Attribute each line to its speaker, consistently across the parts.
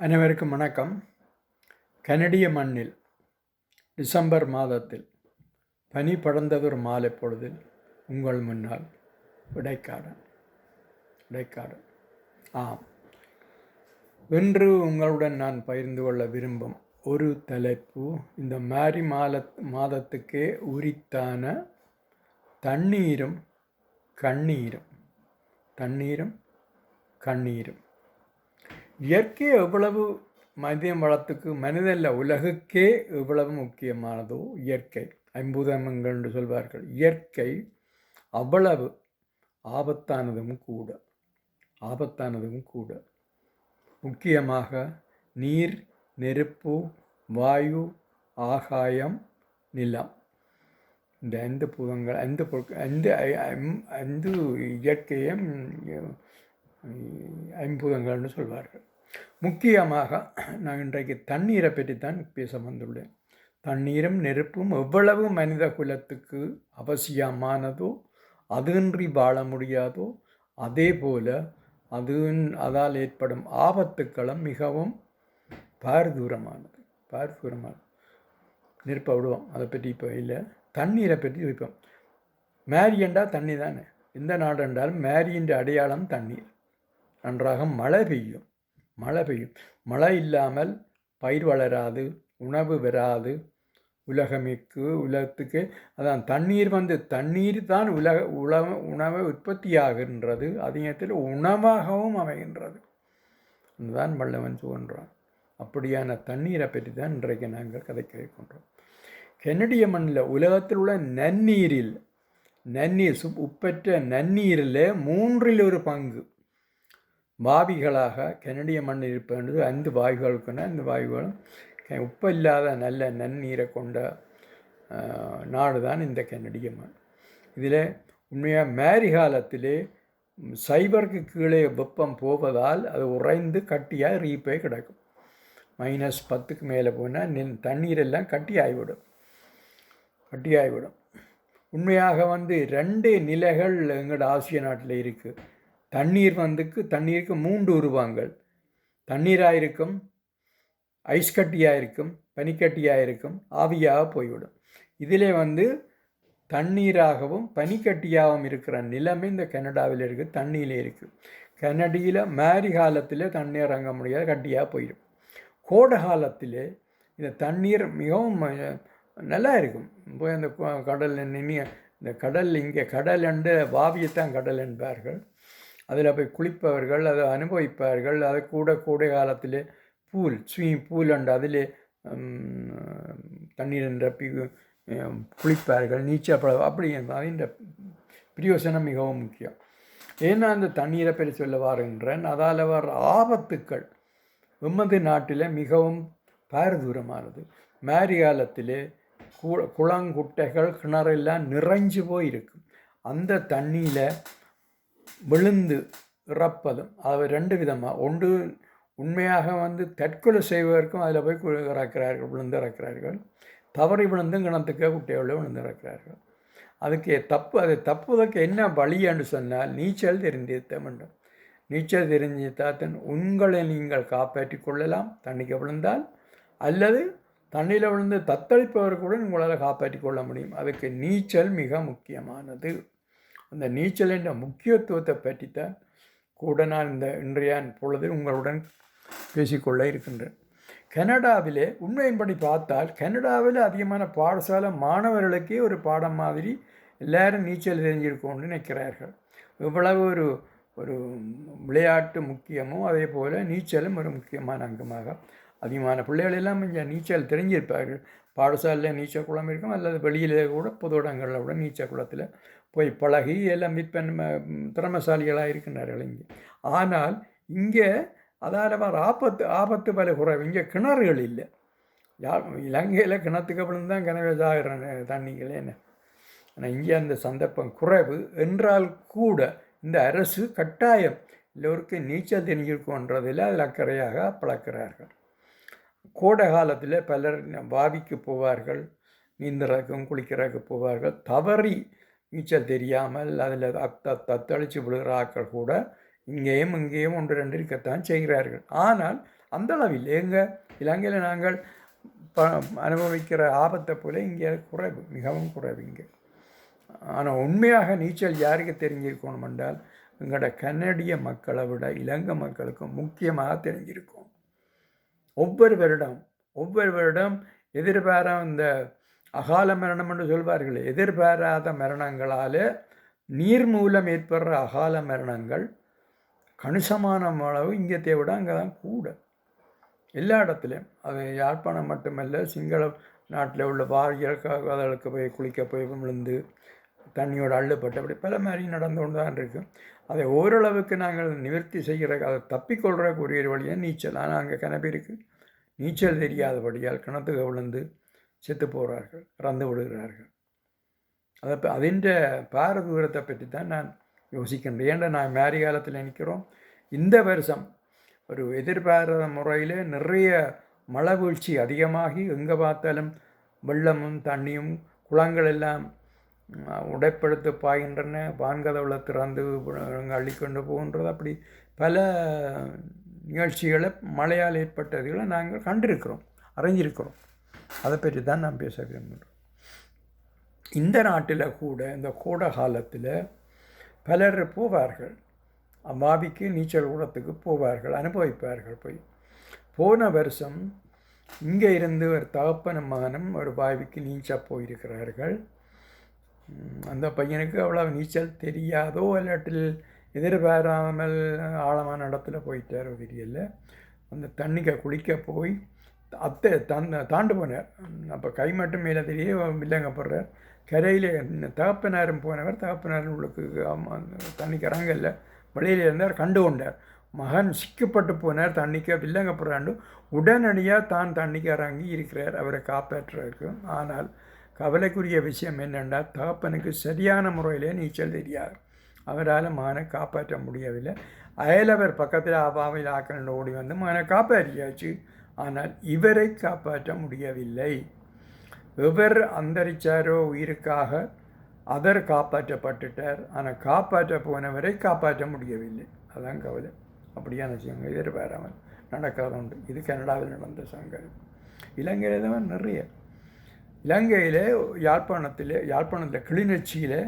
Speaker 1: அனைவருக்கும் வணக்கம். கனடிய மண்ணில் டிசம்பர் மாதத்தில் பனி படர்ந்ததொரு மாலை பொழுதில் உங்கள் முன்னால் இடைக்காடன் இடைக்காடன் ஆம். இன்று உங்களுடன் நான் பகிர்ந்து கொள்ள விரும்பும் ஒரு தலைப்பு இந்த மாரி மால மாதத்துக்கே உரித்தான தண்ணீரும் கண்ணீரும் தண்ணீரும் கண்ணீரும். இயற்கை எவ்வளவு மனித வளத்துக்கு மனிதல்ல உலகுக்கே எவ்வளவு முக்கியமானதோ இயற்கை. ஐம்பூதமங்கள் என்று சொல்வார்கள். இயற்கை அவ்வளவு ஆபத்தானதும் கூட ஆபத்தானதும் கூட. முக்கியமாக நீர் நெருப்பு வாயு ஆகாயம் நிலம். இந்த ஐந்து பூதங்கள் ஐந்து பொருட்கள் ஐந்து ஐந்து இயற்கையும் ஐம்பூதங்கள்னு சொல்வார்கள். முக்கியமாக நான் இன்றைக்கு தண்ணீரை பற்றி தான் பேச வந்துள்ளேன். தண்ணீரும் நெருப்பும் எவ்வளவு மனித குலத்துக்கு அவசியமானதோ அதின்றி வாழ முடியாதோ அதே போல் அது அதால் ஏற்படும் ஆபத்துக்களும் மிகவும் பாரதூரமானது. பாரதூரமானது. நெருப்பை விடுவோம். அதை பற்றி இப்போ இல்லை. தண்ணீரை பற்றி வைப்போம் மேரியண்டா தண்ணி தானே? எந்த நாடு என்றாலும் மேரியின் அடையாளம் தண்ணீர். நன்றாக மழை பெய்யும். மழை பெய்யும். மழை இல்லாமல் பயிர் வளராது உணவு வராது. உலகமிக்கு உலகத்துக்கு. அதான் தண்ணீர் வந்து தண்ணீர் தான் உலக உலக உணவை உற்பத்தியாகின்றது. அதே நேரத்தில் உணவாகவும் அமைகின்றது. அதுதான் வல்லவன் சொல்கிறான் அப்படியான தண்ணீரை பற்றி தான் இன்றைக்கு நாங்கள் கதைக்க இருக்கின்றோம் கெனடிய மண்ணில் உலகத்தில் உள்ள நன்னீரில் நன்னீர் சுப் உப்பற்ற நன்னீரில் மூன்றில் ஒரு பங்கு. வாவிகளாக கெனடிய மண்ணில் இருப்பது ஐந்து வாயுகளுக்குன்னா இருக்கின்றன அந்த வாயுகளும் உப்பு இல்லாத நல்ல நன்னீரை கொண்ட நாடு தான் இந்த கெனடிய மண். இதில் உண்மையாக மேரி காலத்திலே சைபருக்கு கீழே வெப்பம் போவதால் அது உறைந்து கட்டியாக ரீப்பே கிடக்கும். மைனஸ் பத்துக்கு மேலே போனால் நின் தண்ணீரெல்லாம் கட்டியாகிவிடும் கட்டியாகிவிடும் உண்மையாக வந்து ரெண்டு நிலைகள் எங்களோட ஆசிய நாட்டில் இருக்குது தண்ணீர் வந்துக்கு தண்ணீருக்கு மூன்று உருவங்கள். தண்ணீராக இருக்கும் ஐஸ் கட்டியாக இருக்கும் பனிக்கட்டியாக இருக்கும் ஆவியாக போய்விடும். இதிலே வந்து தண்ணீராகவும் பனிக்கட்டியாகவும் இருக்கிற நிலைமை இந்த கனடாவில் இருக்குது தண்ணியிலே இருக்குது கனடியில் மேரி காலத்தில் தண்ணீர் இறங்க முடியாது கட்டியாக போயிடும். கோடை காலத்தில் இந்த தண்ணீர் மிகவும் நல்லா இருக்கும். போய் அந்த கடல் கடல்ல நின்று இந்த கடல் இங்கே கடல் என்று வாவியத்தான் கடல் என்பார்கள். அதில் போய் குளிப்பவர்கள் அதை அனுபவிப்பார்கள் அது கூட கோடை காலத்தில் பூல் ஸ்விம்மிங் பூல் அண்டு அதில் தண்ணீர் நிரப்பி குளிப்பார்கள் நீச்சல் பழ அப்படி அதின் பிரயோசனம் மிகவும் முக்கியம். ஏன்னா அந்த தண்ணீரை பெரிய சொல்ல வாருன்றேன் அதால் வர ஆபத்துக்கள் எமது நாட்டில் மிகவும் பாரதூரமானது. மேரி காலத்திலே குளங்குட்டைகள் கிணறெல்லாம் நிறைஞ்சு போயிருக்கும். அந்த தண்ணியில் விழுந்து இறப்பதும் அது ரெண்டு விதமாக ஒன்று உண்மையாக வந்து தற்கொலை செய்வதற்கும் அதில் போய் இறக்கிறார்கள் விழுந்து இறக்கிறார்கள். தவறி விழுந்தும் கிணத்துக்கு குட்டையோட விழுந்து இறக்கிறார்கள். அதுக்கு தப்பு அது தப்புவதற்கு என்ன வழியான்னு சொன்னால் நீச்சல் தெரிந்திருத்த வேண்டும். நீச்சல் தெரிஞ்சித்தாத்தன் உங்களை நீங்கள் காப்பாற்றி கொள்ளலாம். தண்ணிக்கு விழுந்தால் அல்லது தண்ணியில் விழுந்து தத்தளிப்பவர் கூட உங்களால் காப்பாற்றி கொள்ள முடியும். அதுக்கு நீச்சல் மிக முக்கியமானது. அந்த நீச்சல் என்ற முக்கியத்துவத்தை பற்றித்தான் கூட நான் இந்த இன்றைய பொழுதில் உங்களுடன் பேசிக்கொள்ள இருக்கின்றேன். கனடாவிலே உண்மையின்படி பார்த்தால் கனடாவில் அதிகமான பாடசாலை மாணவர்களுக்கே ஒரு பாடம் மாதிரி எல்லாரும் நீச்சல் தெரிஞ்சிருக்கோம்னு நினைக்கிறார்கள். இவ்வளவு ஒரு ஒரு விளையாட்டு முக்கியமோ அதே போல் நீச்சலும் ஒரு முக்கியமான அங்கமாக. அதிகமான பிள்ளைகள் எல்லாம் இங்கே நீச்சல் தெரிஞ்சிருப்பார்கள். பாடசாலையில் நீச்சல் குளம் இருக்கும் அல்லது வெளியிலே கூட பொது இடங்களில் கூட நீச்சல் குளத்தில் போய் பழகி எல்லாம் விற்பன் திறமசாலிகளாக இருக்கின்றார்கள் இங்கே. ஆனால் இங்கே அதால் ஆபத்து ஆபத்து பல குறைவு. இங்கே கிணறுகள் இல்லை. யார் இலங்கையில் கிணத்துக்கு அப்படின்னு தான் கிணறு சாகிறேன் தண்ணிகள். என்ன? ஆனால் இங்கே அந்த சந்தர்ப்பம் குறைவு. என்றால் கூட இந்த அரசு கட்டாயம் எல்லோருக்கும் நீச்சல் தெரிஞ்சிருக்கோன்றதில் அதில் அக்கறையாக பழக்கிறார்கள். கோடை காலத்தில் பலர் வாவிக்கு போவார்கள் நீந்துறதுக்கும் குளிக்கிறதுக்கு போவார்கள். தவறி நீச்சல் தெரியாமல் அதில் அத்த தத்தளித்து விழுகிற ஆக்கள் கூட இங்கேயும் இங்கேயும் ஒன்று ரெண்டு இருக்கத்தான் செய்கிறார்கள். ஆனால் அந்த அளவில் எங்கள் இலங்கையில் நாங்கள் ப அனுபவிக்கிற ஆபத்தை போல இங்கே குறைவு மிகவும் குறைவு இங்கே. ஆனால் உண்மையாக நீச்சல் யாருக்கு தெரிஞ்சிருக்கணும் என்றால் எங்களோட கன்னடிய மக்களை விட இலங்கை மக்களுக்கும் முக்கியமாக தெரிஞ்சிருக்கும். ஒவ்வொரு வருடம் ஒவ்வொரு வருடம் எதிர்பாரா இந்த அகால மரணம் என்று சொல்வார்கள். எதிர்பாராத மரணங்களால் நீர் மூலம் ஏற்படுற அகால மரணங்கள் கணிசமான அளவு இங்கத்தை விட அங்கே தான் கூட. எல்லா இடத்துலையும் அது யாழ்ப்பாணம் மட்டுமல்ல சிங்கள நாட்டில் உள்ள வாரியல் அதற்கு போய் குளிக்க போய் விழுந்து தண்ணியோட அள்ளுப்பட்டு அப்படி பல மாதிரி நடந்து கொண்டு தான் இருக்கும் அதை ஓரளவுக்கு நாங்கள் நிவர்த்தி செய்கிற அதை தப்பிக்கொள்கிற ஒரு வழியாக நீச்சல். ஆனால் அங்கே கிணப்பிருக்கு நீச்சல் தெரியாதபடியால் கிணத்துக்கு விழுந்து செத்து போகிறார்கள் இறந்து விடுகிறார்கள். அதை அதிൻ്റെ பாரதூரத்தை பற்றி தான் நான் யோசிக்கின்றேன். ஏன்டா நான் மேரி காலத்தில் நிற்கிறோம் இந்த வருஷம் ஒரு எதிர்பாராத முறையில் நிறைய மழை வீழ்ச்சி அதிகமாகி எங்கே பார்த்தாலும் வெள்ளமும் தண்ணியும் குளங்கள் எல்லாம் உடைப்படுத்து பாய்கின்றன. வான்கதவுல திறந்து அள்ளிக்கொண்டு போகின்றது. அப்படி பல நிகழ்ச்சிகளை மழையால் ஏற்பட்டதுகளை நாங்கள் கண்டிருக்கிறோம் அறிஞ்சிருக்கிறோம். அதை பற்றி தான் நான் பேச விரும்புகிறோம் இந்த நாட்டில் கூட இந்த கோடை காலத்தில் பலர் போவார்கள். அம்மாவிக்கு நீச்சல் கூடத்துக்கு போவார்கள் அனுபவிப்பார்கள் போய். போன வருஷம் இங்கே இருந்து ஒரு தகப்பனும் மகனும் ஒரு பாவிக்கு நீச்சல் போயிருக்கிறார்கள். அந்த பையனுக்கு அவ்வளோ நீச்சல் தெரியாதோ இல்லாட்டில் எதிர்பாராமல் ஆழமான இடத்துல போயிட்டாரோ தெரியல. அந்த தண்ணிக்கு குளிக்க போய் அத்தை தன் தாண்டு போனார். அப்போ கை மட்டும் மேலே தெரிய இல்லைங்க போடுறார். கரையில் தகப்பனாரும் போனவர் தகப்பனாரும் உள்ளுக்கு தண்ணிக்கு இல்லை வழியில் இருந்தார் கண்டு கொண்டார். மகன் சிக்கப்பட்டு போனார் தண்ணிக்கு வில்லங்க போகிறாண்டு உடனடியாக தான் தண்ணிக்கு இறங்கி இருக்கிறார் அவரை காப்பாற்றுறதுக்கு. ஆனால் கவலைக்குரிய விஷயம் என்னென்னா தகப்பனுக்கு சரியான முறையிலே நீச்சல் தெரியாது. அவரால் மகனை காப்பாற்ற முடியவில்லை. அயலவர் பக்கத்தில் அவாவில் ஆக்கணும் ஓடி வந்து மகனை காப்பாற்றியாச்சு. ஆனால் இவரை காப்பாற்ற முடியவில்லை. இவர் அந்தரிச்சாரோ உயிருக்காக அவர் காப்பாற்றப்பட்டுட்டார். ஆனால் காப்பாற்ற போனவரை காப்பாற்ற முடியவில்லை. அதான் கவலை. அப்படியான விஷயங்கள் எதிர்பாராமல் நடக்கிறது உண்டு இது கனடாவில் நடந்த சங்கடம். இலங்கையில் தான் நிறைய. இலங்கையில் யாழ்ப்பாணத்தில் யாழ்ப்பாணத்தில் கிளிநொச்சியில்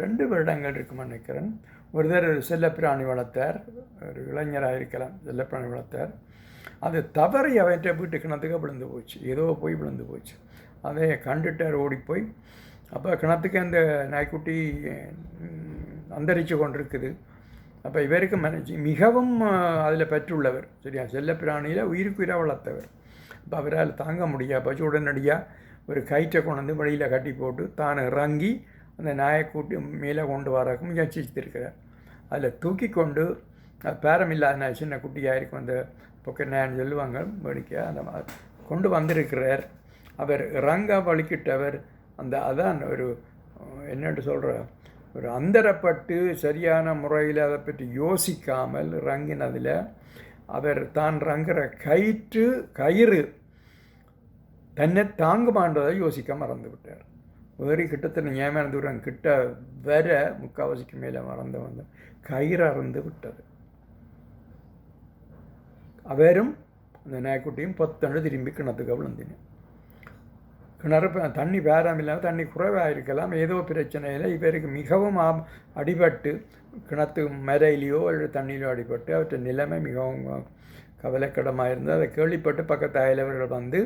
Speaker 1: ரெண்டு வருடங்கள் இருக்குமா நினைக்கிறேன். ஒருத்தர் செல்லப்பிராணி வளர்த்தார். ஒரு இளைஞராக இருக்கலாம். செல்லப்பிராணி வளர்த்தார். அது தவறி அவன்கிட்ட வீட்டு கிணத்துக்கு விழுந்து போச்சு. ஏதோ போய் விழுந்து போச்சு. அதை கண்டுட்டார் ஓடி போய் அப்போ கிணத்துக்கு அந்த நாய்க்குட்டி அந்தரித்து கொண்டிருக்குது. அப்போ இவருக்கு மனஜி மிகவும் அதில் பெற்றுள்ளவர். சரியா? செல்லப்பிராணியில் உயிருக்கு வளர்த்தவர் அப்போ அவரால் தாங்க முடியாது பச்சு உடனடியாக ஒரு கயிற்றை கொண்டு வெளியில் வழியில் கட்டி போட்டு தான் இறங்கி அந்த நாயை கூட்டி மேலே கொண்டு வரக்கு முயற்சித்திருக்கிறார். அதில் தூக்கி கொண்டு பேரம் இல்லாத நாய் சின்ன குட்டியாக இருக்கும் அந்த பொக்கநான்னு சொல்லுவாங்க வேடிக்கை அந்த மாதிரி கொண்டு வந்திருக்கிறார். அவர் ரங்கா வலிக்கிட்டவர் அந்த அதான் ஒரு என்னென்று சொல்கிற ஒரு அந்தரப்பட்டு சரியான முறையில் அதை பற்றி யோசிக்காமல் ரங்கினதில் அவர் தான் ரங்குற கயிற்று கயிறு தன்னை தாங்குமான்றதை யோசிக்க மறந்து விட்டார். வேறு கிட்டத்தட்ட ஏமாந்து தூரம் கிட்ட வர முக்காவாசிக்கு மேலே மறந்து வந்து கயிறு அறந்து விட்டது. அவரும் அந்த நாய்க்குட்டியும் பத்தண்டு திரும்பி கிணத்துக்கு விழுந்தினு. கிணறு தண்ணி பேரம் இல்லாமல் தண்ணி குறைவாக இருக்கலாம் ஏதோ பிரச்சனையில் இவருக்கு மிகவும் அடிபட்டு கிணத்து மரையிலையோ அல்லது தண்ணியிலோ அடிபட்டு அவற்றை நிலைமை மிகவும் கவலைக்கிடமாக இருந்தது அதை கேள்விப்பட்டு பக்கத்து அயலவர்கள் வந்து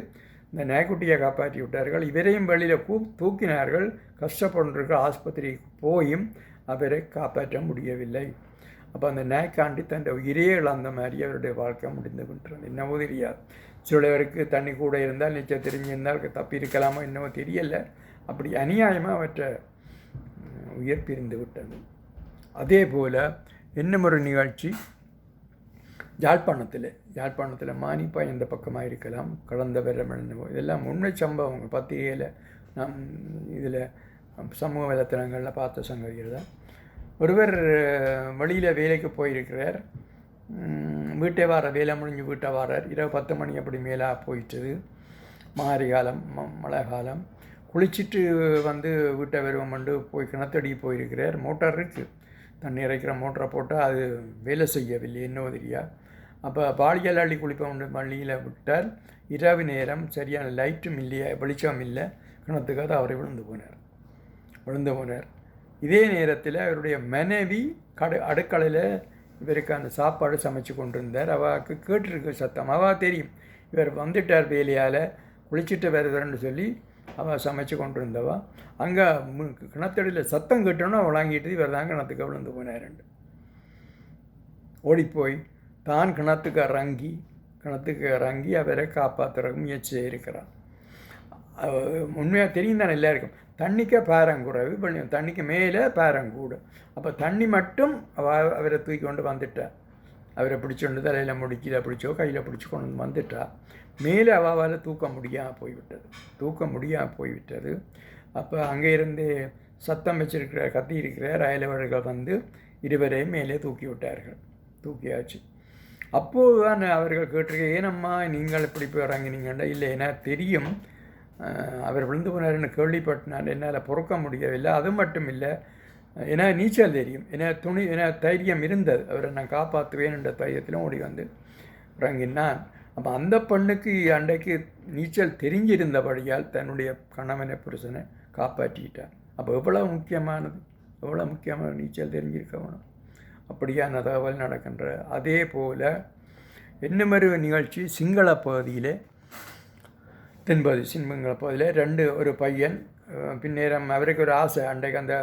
Speaker 1: இந்த நாய்க்குட்டியை காப்பாற்றி விட்டார்கள். இவரையும் வெளியில் கூ தூக்கினார்கள். கஷ்டப்படுற ஆஸ்பத்திரிக்கு போயும் அவரை காப்பாற்ற முடியவில்லை. அப்போ அந்த நாய்க்காண்டி தன் உயிரையே இழந்த மாதிரி அவருடைய வாழ்க்கை முடிந்து விட்டுறது என்னவோ தெரியாது. சிலவருக்கு தண்ணி கூட இருந்தால் நிச்சயம் தெரிஞ்சிருந்தால் தப்பி இருக்கலாமோ என்னவோ தெரியலை. அப்படி அநியாயமாக அவற்றை உயிர் பிரிந்து விட்டது. அதே போல் இன்னும் ஒரு நிகழ்ச்சி. யாழ்ப்பாணத்தில் யாழ்ப்பாணத்தில் மானிப்பா எந்த பக்கமாக இருக்கலாம் கலந்த வெள்ளம் இதெல்லாம் உண்மை சம்பவங்கள் பத்திரிகையில் நம் இதில் சமூக வலைத்தளங்களில் பார்த்த சங்கதிகள் தான். ஒருவர் வழியில் வேலைக்கு போயிருக்கிறார். வீட்டை வார வேலை முடிஞ்சு வீட்டை வாரார். இரவு பத்து மணி அப்படி மேலே போயிட்டுது. மாரி காலம் ம மழை காலம். குளிச்சுட்டு வந்து வீட்டை வருவோம்ண்டு போய் கிணத்தடி போயிருக்கிறார். மோட்டார் இருக்குது தண்ணி இறைக்கிற மோட்டரை போட்டால் அது வேலை செய்யவில்லை என்ன உதிரியா அப்போ பாலியல் அள்ளி குளிப்ப பள்ளியில் விட்டால் இரவு நேரம் சரியான லைட்டும் இல்லையா? வெளிச்சம் இல்லை. கிணத்துக்காக அவரை விழுந்து போனார். விழுந்து போனார். இதே நேரத்தில் அவருடைய மனைவி கடு அடுக்கலையில் இவருக்கு அந்த சாப்பாடு சமைச்சு கொண்டிருந்தார். அவாவுக்கு கேட்டிருக்கு சத்தம். அவள் தெரியும். இவர் வந்துட்டார் வேலையால். குளிச்சுட்டு வருதுன்னு சொல்லி அவள் சமைச்சு கொண்டிருந்தவா. அங்கே கிணத்தடியில் சத்தம் கேட்டோன்னு அவள் வாங்கிட்டு இவர் தான் கிணத்துக்கு விழுந்து போனாருண்டு ஓடிப்போய் தான் கிணத்துக்கு இறங்கி கிணத்துக்கு இறங்கி அவரை காப்பாற்றுறதுக்கு முயற்சி இருக்கிறான் உண்மையாக தெரியும் தானே எல்லாருக்கும். தண்ணிக்கு பாரங்குறைவு பண்ணி தண்ணிக்கு மேலே பாரங்கூடும் அப்போ தண்ணி மட்டும் அவரை தூக்கி கொண்டு வந்துட்டா. அவரை பிடிச்சோண்டு தலையில் முடிக்கல பிடிச்சோ கையில் பிடிச்சி கொண்டு வந்துட்டா. மேலே அவாவால் தூக்க முடியாமல் போய்விட்டது. தூக்க முடியாமல் போய்விட்டது. அப்போ அங்கே இருந்து சத்தம் வச்சிருக்கிற கத்தி இருக்கிற ரயிலவர்கள் வந்து இருவரையும் மேலே தூக்கி விட்டார்கள். தூக்கியாச்சு. அப்போது தான் அவர்கள் கேட்டிருக்கேன் ஏனம்மா நீங்கள் இப்படி போய் இறங்கினீங்கண்டா இல்லை ஏன்னா தெரியும். அவர் விழுந்து போனார்னு கேள்விப்பட்டினான் என்னால் பொறுக்க முடியவில்லை. அது மட்டும் இல்லை ஏன்னா நீச்சல் தெரியும். ஏன்னா துணி ஏன்னா தைரியம் இருந்தது. அவரை நான் காப்பாற்றுவேன் என்ற தைரியத்திலும் ஓடி வந்து இறங்கினான். அப்போ அந்த பெண்ணுக்கு அன்றைக்கு நீச்சல் தெரிஞ்சிருந்தபடியால் தன்னுடைய கணவனை புருஷனை காப்பாற்றிக்கிட்டார் அப்போ எவ்வளோ முக்கியமானது? எவ்வளோ முக்கியமான நீச்சல் தெரிஞ்சிருக்க வேணும். அப்படியான தகவல் நடக்கின்ற அதே போல் என்ன மாதிரி நிகழ்ச்சி சிங்கள பகுதியிலே தென்பகுதி சிங்கள பகுதியில் ரெண்டு ஒரு பையன் பின்னேரம் அவருக்கு ஒரு ஆசை. அன்றைக்கு அந்த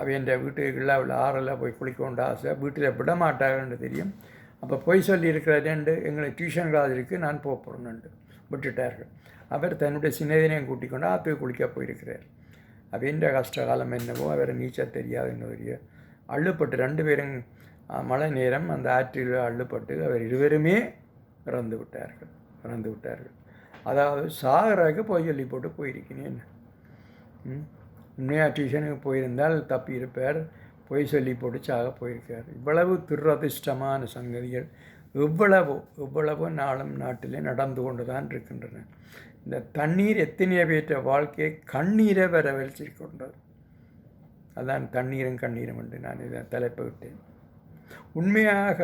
Speaker 1: அவன் வீட்டுக்குள்ள அவள் ஆறில் போய் குளிக்கொண்ட ஆசை. வீட்டில் விட மாட்டாங்கன்னு தெரியும். அப்போ பொய் சொல்லியிருக்கிறாரேண்டு எங்களுக்கு டியூஷன் கிளாஸ் இருக்குது நான் போக போகிறேன்ட்டு விட்டுட்டார்கள். அவர் தன்னுடைய சின்னதினையும் கூட்டிக் கொண்டு ஆற்றுக்கு குளிக்க போயிருக்கிறார். அவன் கஷ்டகாலம் என்னவோ அவர் நீச்சல் தெரியாது என்னவரிய அள்ளுப்பட்டு ரெண்டு பேரும் மழை நேரம் அந்த ஆற்றில் அள்ளுப்பட்டு அவர் இருவருமே இறந்து விட்டார்கள். இறந்து விட்டார்கள். அதாவது சாகராக போய் சொல்லி போட்டு போயிருக்கிறேன். உண்மையாக டியூஷனுக்கு போயிருந்தால் தப்பி இருப்பார் பொய் சொல்லி போட்டு சாக போயிருக்கார். இவ்வளவு துரதிர்ஷ்டமான சங்கதிகள் எவ்வளவோ எவ்வளவோ நாளும் நாட்டிலே நடந்து கொண்டு தான் இருக்கின்றன. இந்த தண்ணீர் எத்தனையோ பேற்ற வாழ்க்கையை கண்ணீரை வரவழைச்சிருக்கின்றது அதான் தண்ணீரும் கண்ணீரும் என்று நான் இதை தலைப்பு விட்டேன் உண்மையாக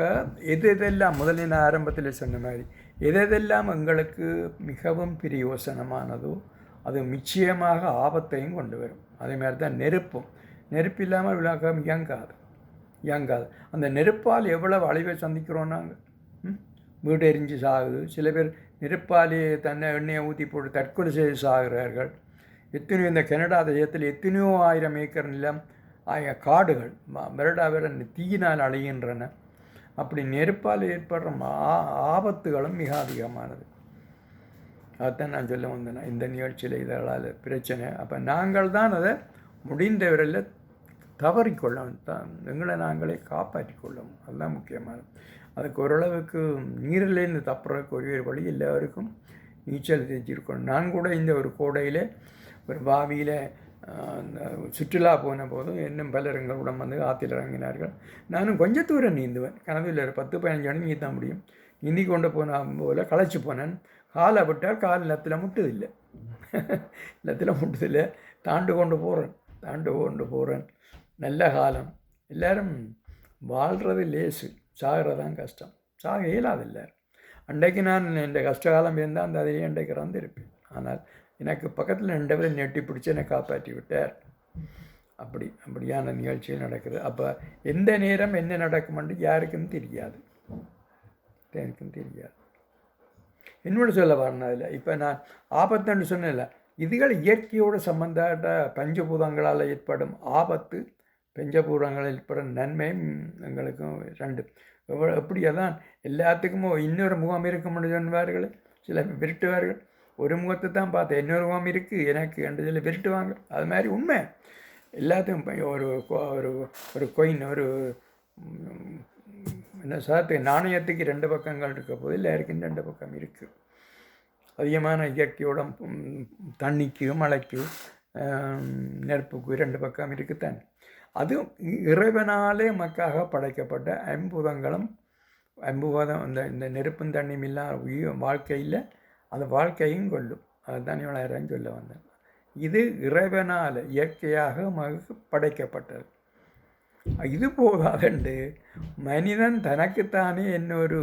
Speaker 1: எது எதெல்லாம் முதலில் நான் ஆரம்பத்தில் சொன்ன மாதிரி எதெல்லாம் எங்களுக்கு மிகவும் பிரயோசனமானதோ அது நிச்சயமாக ஆபத்தையும் கொண்டு வரும். அதே மாதிரி தான் நெருப்பும். நெருப்பு இல்லாமல் விழாக்கம் இயங்காது. இயங்காது. அந்த நெருப்பால் எவ்வளவு அழிவை சந்திக்கிறோம் நாங்கள் வீடு எரிஞ்சு சாகுது. சில பேர் நெருப்பாலே தன்னை எண்ணெயை ஊற்றி போட்டு தற்கொலை செய்து சாகிறார்கள். எத்தனையோ இந்த கனடா தேசத்தில் எத்தனையோ ஆயிரம் ஏக்கர் நிலம் ஆய காடுகள் மரடா விட தீயினால் அழிகின்றன. அப்படி நெருப்பால் ஏற்படுற ஆபத்துகளும் மிக அதிகமானது. அதைத்தான் நான் சொல்ல வந்தேன். இந்த நிகழ்ச்சியில் இதனால் பிரச்சனை. அப்போ நாங்கள் தான் அதை முடிந்த விரலில் தவறிக்கொள்ளவும் தான் எங்களை நாங்களே காப்பாற்றி கொள்ளவும் அதுதான் முக்கியமானது. அதுக்கு ஓரளவுக்கு நீரிலேருந்து தப்புறதுக்கு ஒரு வழி எல்லாருக்கும் நீச்சல் தெரிஞ்சிருக்கணும். நான் கூட இந்த ஒரு கோடையில் ஒரு பாவியில் சுற்றுலா போன போதும் இன்னும் பலர் எங்களுடன் வந்து ஆற்றில் இறங்கினார்கள். நானும் கொஞ்ச தூரம் நீந்துவேன். கனவில் ஒரு பத்து பதினஞ்சு மணி நீந்த முடியும். நீந்தி கொண்டு போன போல் களைச்சி போனேன். காலை விட்டால் கால் நிலத்தில் முட்டுதில்லை. நிலத்தில் முட்டுதில்லை. தாண்டு கொண்டு போகிறேன் தாண்டு கொண்டு போகிறேன் நல்ல காலம். எல்லோரும் வாழ்கிறது லேசு. சாகிறதான் கஷ்டம். சாக இயலாதில்லை அன்றைக்கு நான் இந்த கஷ்டகாலம் இருந்தால் அந்த அதிலே அன்றைக்கு இறந்திருப்பேன். ஆனால் எனக்கு பக்கத்தில் நின்றவரை நெட்டி பிடிச்சி என்னை காப்பாற்றி விட்டார். அப்படி அப்படியான நிகழ்ச்சியும் நடக்குது. அப்போ எந்த நேரம் என்ன நடக்குமென்று யாருக்கும் தெரியாது. எனக்கும் தெரியாது. என்னோட சொல்ல வரணும் அதில். இப்போ நான் ஆபத்துன்னு சொன்னேன்ல. இதுகள் இயற்கையோடு சம்பந்தப்பட்ட பஞ்சபூதங்களால் ஏற்படும் ஆபத்து பஞ்சபூதங்களில் ஏற்படும் நன்மையும் எங்களுக்கும் ரெண்டு எப்படி அதான் எல்லாத்துக்கும் இன்னொரு முகம் இருக்கும்னு சொன்னார்கள் சில விருட்டுவார்கள். ஒரு முகத்தை தான் பார்த்தேன். இன்னொரு முகம் இருக்குது எனக்கு என்று சொல்லி விரட்டுவாங்க. அது மாதிரி உண்மை. எல்லாத்துக்கும் ஒரு ஒரு ஒரு கொயின் ஒரு என்ன சாத்து நாணயத்துக்கு ரெண்டு பக்கங்கள் இருக்க போது எல்லாருக்கும் ரெண்டு பக்கம் இருக்குது அதிகமான இயற்கையோட தண்ணிக்கு மழைக்கு நெருப்புக்கு ரெண்டு பக்கம் இருக்குத்தான். அதுவும் இறைவனாலே மக்காக படைக்கப்பட்ட ஐம்பூதங்களும் ஐம்பூதம் இந்த இந்த நெருப்பும் தண்ணியும் இல்லாத உயிர் வாழ்க்கையில் அந்த வாழ்க்கையும் கொள்ளும். அதுதான் இவனாயிரம் சொல்ல வந்தேன். இது இறைவனால் இயற்கையாக மகு படைக்கப்பட்டது. இது போகாதண்டு மனிதன் தனக்குத்தானே என்னொரு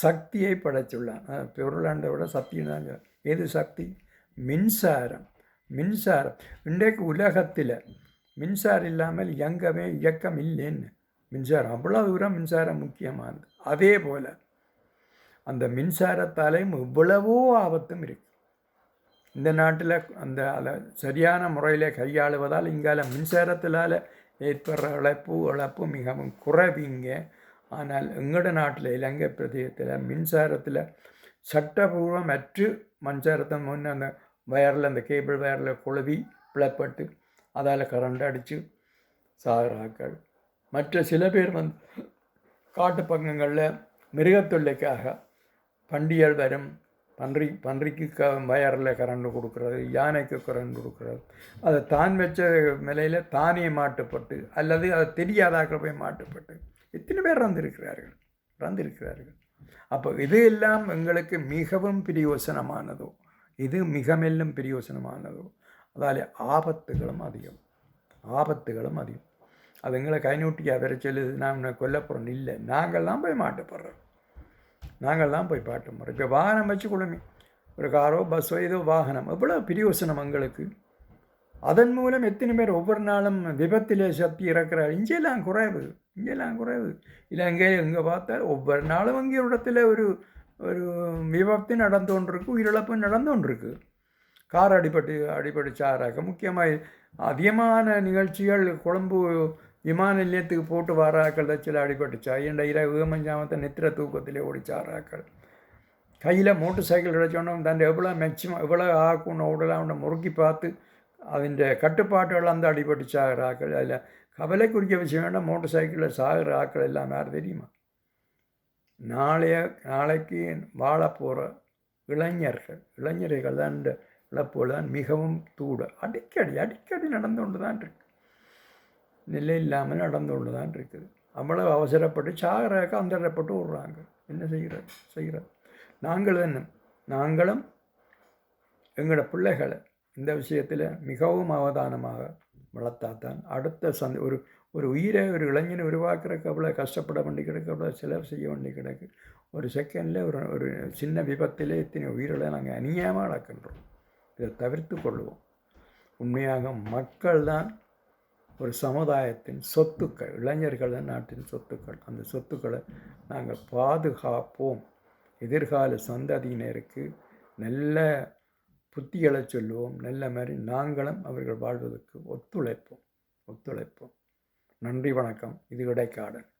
Speaker 1: சக்தியை படைச்சுள்ளான் அஹ், பொருளாண்டை விட சக்தி தான் சொல்றேன். எது சக்தி? மின்சாரம். மின்சாரம். இன்றைக்கு உலகத்தில் மின்சாரம் இல்லாமல் எங்கமே இயக்கம் இல்லைன்னு மின்சாரம் அவ்வளோ தூரம் மின்சாரம் முக்கியமானது. அதே போல் அந்த மின்சாரத்தாலேயும் இவ்வளவோ ஆபத்தும் இருக்கு. இந்த நாட்டில் அந்த அதை சரியான முறையில் கையாளுவதால் இங்கால மின்சாரத்தினால் ஏற்படுற இழப்பு இழப்பு மிகவும் குறைவிங்க ஆனால் எங்களோட நாட்டில் இலங்கை பிரதேசத்தில் மின்சாரத்தில் சட்டபூர்வம் அற்று மின்சாரத்தை முன்னே அந்த வயரில் அந்த கேபிள் வயரில் குழவி பிளப்பட்டு அதால் கரண்ட் அடித்து சாகுறாக்கள் மற்ற சில பேர் வந்து காட்டு பக்கங்களில் மிருகத்தொல்லைக்காக பண்டிகள் வரும். பன்றி பன்றிக்கு க வயரில் கரண்ட் கொடுக்குறது யானைக்கு கரண்ட் கொடுக்குறது. அதை தான் வச்ச நிலையில் தானே மாட்டுப்பட்டு அல்லது அதை தெரியாதாக்கள் போய் மாட்டுப்பட்டு. எத்தனை பேர் இறந்திருக்கிறார்கள் இறந்திருக்கிறார்கள். அப்போ இது எல்லாம் எங்களுக்கு மிகவும் பிரயோசனமானதோ இது மிக மெல்லும் பிரயோசனமானதோ அதால் ஆபத்துகளும் அதிகம் ஆபத்துகளும் அதிகம். அது எங்களை கைநூட்டி அவரை சொல்லுது நான் உன்னை கொல்லப்புறோம் இல்லை. நாங்கள்லாம் போய் மாட்டுப்படுறோம் நாங்கள் தான் போய் பாட்டு போகிறோம் இப்போ வாகனம் வச்சு கொடுமே ஒரு காரோ பஸ்ஸோ ஏதோ வாகனம். எவ்வளோ பிரியோசனம் எங்களுக்கு. அதன் மூலம் எத்தனை பேர் ஒவ்வொரு நாளும் விபத்திலே சத்தி இறக்குறாரு இங்கெல்லாம் குறைவு. இங்கெல்லாம் குறைவு. இல்லை அங்கே எங்கே பார்த்தால் ஒவ்வொரு நாளும் அங்கே ஒரு இடத்துல ஒரு ஒரு விபத்து நடந்தோன்றிருக்கு உயிரிழப்பு நடந்தோன்றிருக்கு. கார் அடிபட்டு அடிபட்டு சாராக. முக்கியமாக அதிகமான நிகழ்ச்சிகள் கொழும்பு விமான நிலையத்துக்கு போட்டு வாராக்கள் சில அடிபட்டுச்சா ஏன்டா இரவு ஏமஞ்சாமத்தை நித்திர தூக்கத்திலே ஓடிச்சாராக்கள் கையில் மோட்டர் சைக்கிள் கிடைச்சோன்னா தன் எவ்வளோ மேக்சிமம் எவ்வளோ ஆக்கும் ஓடலாம் முறுக்கி பார்த்து അതിൻ്റെ കട്ടുപാട്ടുകൾ அந்த அடிபட்டு சாகிற ஆக்கள் அதில் கவலைக்குரிய விஷயம் வேண்டாம் மோட்டர் சைக்கிளில் சாகிற ஆக்கள் எல்லாம் யார் தெரியுமா நாளைய நாளைக்கு வாழ போகிற இளைஞர்கள் இளைஞர்கள் தான் இந்த இழப்புகள் தான் மிகவும் தூட அடிக்கடி அடிக்கடி நடந்து கொண்டு தான் இருக்கு நிலை இல்லாமல் நடந்து கொண்டு தான் இருக்குது. அவ்வளவு அவசரப்பட்டு சாகராக்க அந்தரப்பட்டு விடுறாங்க. என்ன செய்கிறார்? செய்கிறார். நாங்கள் என்ன? நாங்களும் எங்களோட பிள்ளைகளை இந்த விஷயத்தில் மிகவும் அவதானமாக வளர்த்தாத்தான் அடுத்த சந்தை ஒரு ஒரு உயிரை ஒரு இளைஞனை உருவாக்குறதுக்கு அவ்வளோ கஷ்டப்பட வேண்டி கிடக்கு அவ்வளோ செலவு செய்ய வேண்டி கிடக்கு. ஒரு செகண்டில் ஒரு ஒரு சின்ன விபத்திலே இத்தனை உயிர்களை நாங்கள் அநியாயமாக இழக்கின்றோம். இதை தவிர்த்து கொள்வோம். உண்மையாக மக்கள் தான் ஒரு சமுதாயத்தின் சொத்துக்கள் இளைஞர்கள் நாட்டின் சொத்துக்கள் அந்த சொத்துக்களை நாங்கள் பாதுகாப்போம். எதிர்கால சந்ததியினருக்கு நல்ல புத்திகளை சொல்லுவோம். நல்ல மாதிரி நாங்களும் அவர்கள் வாழ்வதற்கு ஒத்துழைப்போம். ஒத்துழைப்போம். நன்றி வணக்கம். இது இடைக்காடன்